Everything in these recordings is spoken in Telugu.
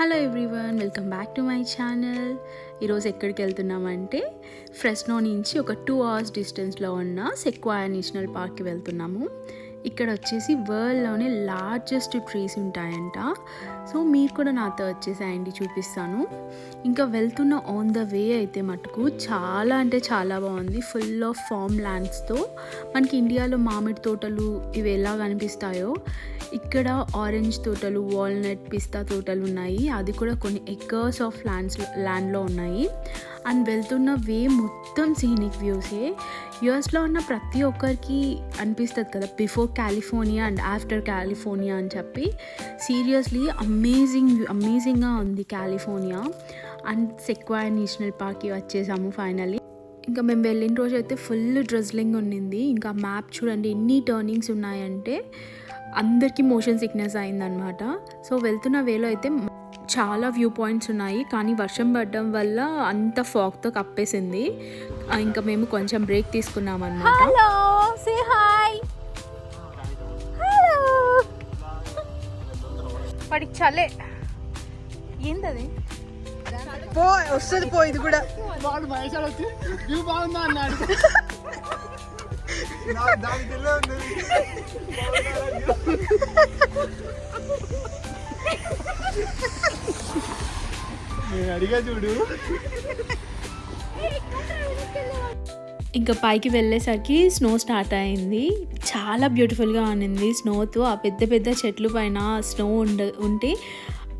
Hello everyone welcome back to my channel. ఈరోజు ఎక్కడికి వెళ్తున్నామంటే ఫ్రెస్నో నుంచి ఒక టూ అవర్స్ డిస్టెన్స్లో ఉన్న సెక్వాయా నేషనల్ పార్క్కి వెళ్తున్నాము. ఇక్కడ వచ్చేసి వరల్డ్లోనే లార్జెస్ట్ ట్రీస్ ఉంటాయంట. సో మీరు కూడా నాతో వచ్చేసాయండి చూపిస్తాను. ఇంకా వెళ్తున్న ఆన్ ద వే అయితే మటుకు చాలా అంటే చాలా బాగుంది. ఫుల్ ఆఫ్ ఫామ్ ల్యాండ్స్తో మనకి ఇండియాలో మామిడి తోటలు ఇవి ఎలా కనిపిస్తాయో ఇక్కడ ఆరెంజ్ తోటలు వాల్నట్ పిస్తా తోటలు ఉన్నాయి. అది కూడా కొన్ని ఎకర్స్ ఆఫ్ ల్యాండ్స్ ల్యాండ్లో ఉన్నాయి. అండ్ వెళ్తున్న వే మొత్తం సీనిక్ వ్యూసే యూఎస్లో ఉన్న ప్రతి ఒక్కరికి అనిపిస్తుంది కదా before California and after California అని చెప్పి. సీరియస్లీ అమేజింగ్ అమేజింగ్గా ఉంది కాలిఫోర్నియా. అండ్ సెక్వా నేషనల్ పార్క్కి వచ్చేసాము ఫైనల్లీ ఇంకా మేము వెళ్ళిన రోజు అయితే ఫుల్ డ్రెస్లింగ్ ఉండింది. ఇంకా మ్యాప్ చూడండి ఎన్ని టర్నింగ్స్ ఉన్నాయంటే అందరికీ మోషన్ సిక్నెస్ అయిందనమాట సో వెళ్తున్న వేలో అయితే చాలా వ్యూ పాయింట్స్ ఉన్నాయి. కానీ వర్షం పడడం వల్ల అంత ఫాగ్తో కప్పేసింది. ఇంకా మేము కొంచెం బ్రేక్ తీసుకున్నాం అనమాట వాడికి చలే ఏంటది పో వస్తుంది పో ఇది కూడా వాడు మహేశాడు వచ్చి వ్యూ బాగుందా అన్నాడు. నేను అడిగా చూడు ఇంకా పైకి వెళ్ళేసరికి స్నో స్టార్ట్ అయింది చాలా బ్యూటిఫుల్గా ఉన్నింది. స్నోతో ఆ పెద్ద పెద్ద చెట్లు పైన స్నో ఉండ ఉంటే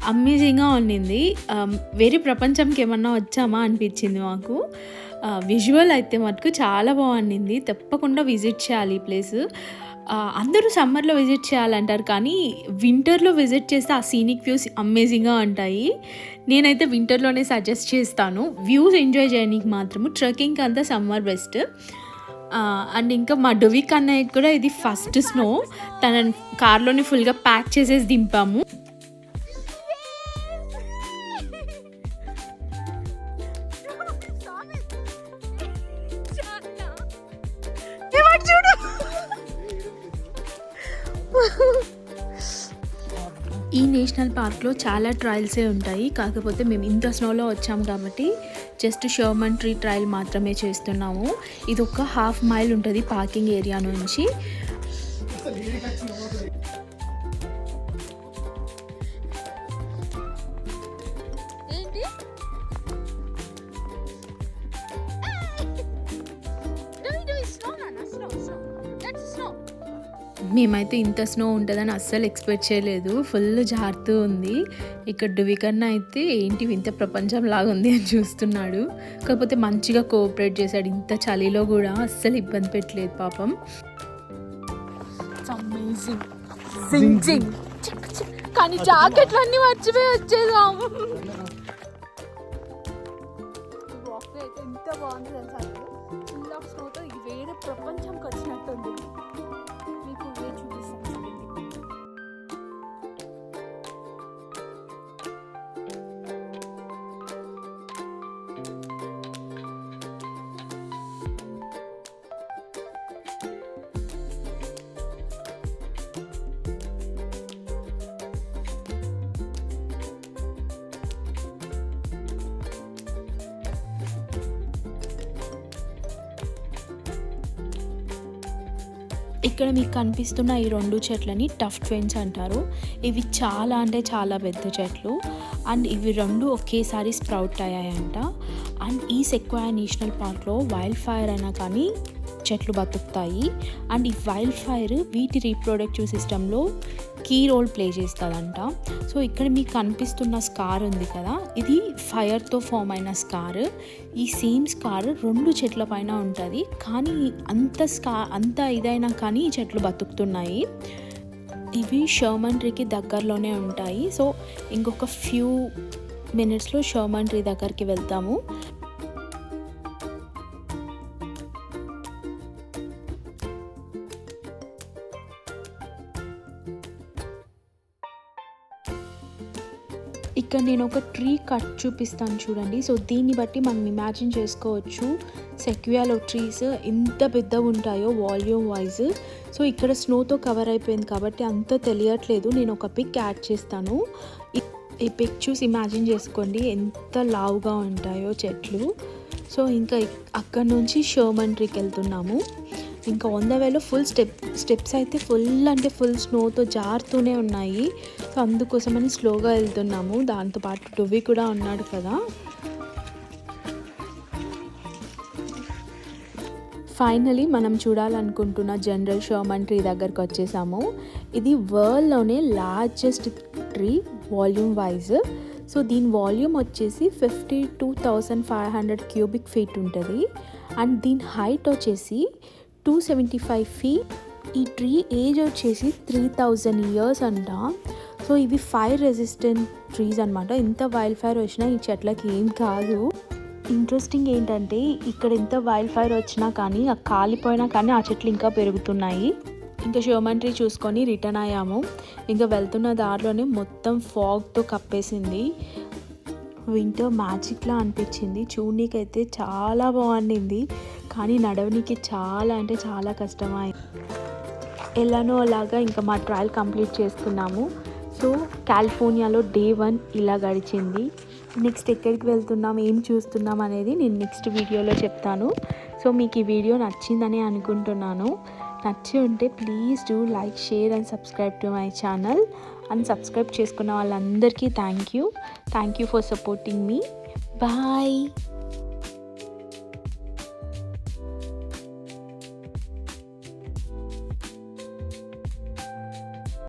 అమేజింగ్గా ఉండింది వేరే ప్రపంచంకి ఏమన్నా వచ్చామా అనిపించింది మాకు. విజువల్ అయితే మటుకు చాలా బాగుండింది తప్పకుండా విజిట్ చేయాలి ఈ ప్లేస్ అందరూ సమ్మర్లో విజిట్ చేయాలంటారు కానీ వింటర్లో విజిట్ చేస్తే ఆ సీనిక్ వ్యూస్ అమేజింగ్గా ఉంటాయి. నేనైతే వింటర్లోనే సజెస్ట్ చేస్తాను. వ్యూస్ ఎంజాయ్ చేయడానికి మాత్రము ట్రెక్కింగ్ అంతా సమ్మర్ బెస్ట్ అండ్ ఇంకా మా డొవిక్ అన్నయ్య కూడా ఇది ఫస్ట్ స్నో. తన కార్లోని ఫుల్గా ప్యాక్ చేసేసి దింపాము. ఈ నేషనల్ పార్క్లో చాలా ట్రయల్సే ఉంటాయి. కాకపోతే మేము ఇంత స్నోలో వచ్చాము కాబట్టి జస్ట్ షర్మన్ ట్రీ ట్రయల్ మాత్రమే చేస్తున్నాము. ఇది ఒక హాఫ్ మైల్ ఉంటుంది పార్కింగ్ ఏరియా నుంచి. మేమైతే ఇంత స్నో ఉంటుందని అస్సలు ఎక్స్పెక్ట్ చేయలేదు. ఫుల్ జారుతూ ఉంది. ఇక్కడ డువికన్న అయితే ఏంటి ఇంత ప్రపంచం లాగా ఉంది అని చూస్తున్నాడు. కాకపోతే మంచిగా కోఆపరేట్ చేశాడు. ఇంత చలిలో కూడా అస్సలు ఇబ్బంది పెట్టలేదు పాపం. కానీ జాకెట్లు అన్ని మర్చిపోయి అయితే ఎంత బాగుంది. ఇక్కడ మీకు కనిపిస్తున్న ఈ రెండు చెట్లని టఫ్ ట్వెన్స్ అంటారు. ఇవి చాలా అంటే చాలా పెద్ద చెట్లు. అండ్ ఇవి రెండు ఒకేసారి స్ప్రౌట్ అయ్యాయంట. అండ్ ఈ సెక్వాయా నేషనల్ పార్క్లో వైల్డ్ ఫైర్ అయినా కానీ చెట్లు బతుకుతాయి. అండ్ ఈ వైల్డ్ ఫైర్ వీటి రీప్రొడక్టివ్ సిస్టంలో కీ రోల్ ప్లే చేస్తుందంట. సో ఇక్కడ మీకు కనిపిస్తున్న స్కార్ ఉంది కదా. ఇది ఫైర్తో ఫామ్ అయిన స్కార్. ఈ సేమ్ స్కార్ రెండు చెట్ల పైన ఉంటుంది. కానీ అంత స్కా అంత ఇదైనా కానీ ఈ చెట్లు బతుకుతున్నాయి. ఇవి షర్మన్ ట్రీకి దగ్గరలోనే ఉంటాయి. సో ఇంకొక ఫ్యూ మినిట్స్లో షర్మన్ ట్రీ దగ్గరికి వెళ్తాము. ఇక్కడ నేను ఒక ట్రీ కట్ చూపిస్తాను చూడండి. సో దీన్ని బట్టి మనం ఇమాజిన్ చేసుకోవచ్చు. సెక్వియాలో ట్రీస్ ఎంత పెద్దగా ఉంటాయో వాల్యూమ్ వైజ్. సో ఇక్కడ స్నోతో కవర్ అయిపోయింది కాబట్టి అంత తెలియట్లేదు. నేను ఒక పిక్ యాడ్ చేస్తాను. ఈ పిక్ చూసి ఇమాజిన్ చేసుకోండి. ఎంత లావుగా ఉంటాయో చెట్లు. సో ఇంకా అక్కడ నుంచి షోమన్ ట్రీకి వెళ్తున్నాము. ఇంకా వంద వేలో ఫుల్ స్టెప్ స్టెప్స్ అయితే ఫుల్ అంటే ఫుల్ స్నోతో జారుతూనే ఉన్నాయి. సో అందుకోసమని స్లోగా వెళ్తున్నాము. దాంతోపాటు టువి కూడా ఉన్నాడు కదా. ఫైనలీ మనం చూడాలనుకుంటున్న జనరల్ షోమన్ ట్రీ దగ్గరకు వచ్చేసాము. ఇది వరల్డ్లోనే largest tree volume wise so దీని వాల్యూమ్ వచ్చేసి fifty two thousand five hundred cubic feet ఉంటుంది. అండ్ దీని హైట్ వచ్చేసి టూ సెవెంటీ ఫైవ్ ఫీట్ ఈ ట్రీ ఏజ్ వచ్చేసి త్రీ థౌజండ్ ఇయర్స్ అంట. సో ఇవి ఫైర్ రెసిస్టెంట్ ట్రీస్ అనమాట ఎంత వైల్డ్ ఫైర్ వచ్చినా ఈ చెట్లకి ఏం కాదు. ఇంట్రెస్టింగ్ ఏంటంటే ఇక్కడ ఎంత వైల్డ్ ఫైర్ వచ్చినా కానీ ఆ కాలిపోయినా కానీ ఆ చెట్లు ఇంకా పెరుగుతున్నాయి. ఇంకా షోమన్ ట్రీ చూసుకొని రిటర్న్ అయ్యాము. ఇంకా వెళ్తున్న దారిలోనే మొత్తం ఫాగ్తో కప్పేసింది. వింటో మ్యాజిక్లా అనిపించింది. చూడనీకైతే చాలా బాగుండింది. కానీ నడవనీకి చాలా అంటే చాలా కష్టమైంది. ఎలానో అలాగా ఇంకా మా ట్రయల్ కంప్లీట్ చేసుకున్నాము. సో కాలిఫోర్నియాలో డే వన్ ఇలా గడిచింది. నెక్స్ట్ ఎక్కడికి వెళ్తున్నాం ఏం చూస్తున్నాం అనేది నేను నెక్స్ట్ వీడియోలో చెప్తాను. సో మీకు ఈ వీడియో నచ్చిందని అనుకుంటున్నాను. నచ్చి ఉంటే please do like share and subscribe to my channel. And subscribe చేసుకున్న వాళ్ళందరికీ thank you thank you for supporting me bye